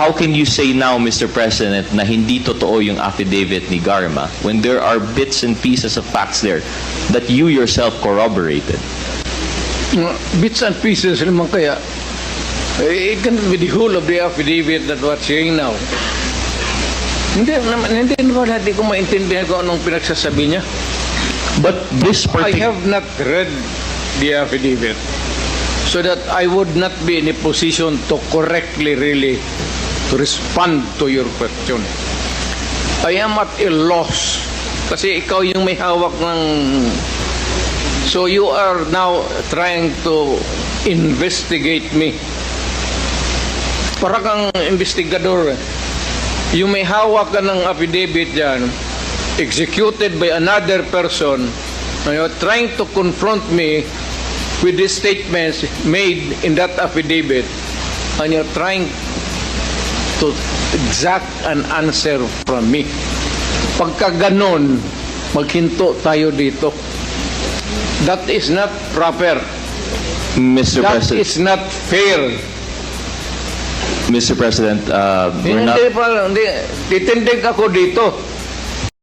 how can you say now, Mr. President, na hindi totoo yung affidavit ni Garma when there are bits and pieces of facts there that you yourself corroborated? Bits and pieces naman kaya. Eh, It can be the whole of the affidavit that we're saying now. Hindi naman, hindi naman hindi ko maintindihan kung anong pinagsasabi niya. But this I particular... have not read the affidavit so that I would not be in a position to correctly really to respond to your question. I am at a loss kasi ikaw yung may hawak ng So you are now trying to investigate me. Para kang investigador. Yung may hawak ka ng affidavit dyan, executed by another person, and you're trying to confront me with the statements made in that affidavit, and you're trying to exact an answer from me. Pagka ganon, maghinto tayo dito. That is not proper. Mr. That President, is not fair. Mr. President, uh, we're not... Hindi hindi. Titindig ako dito.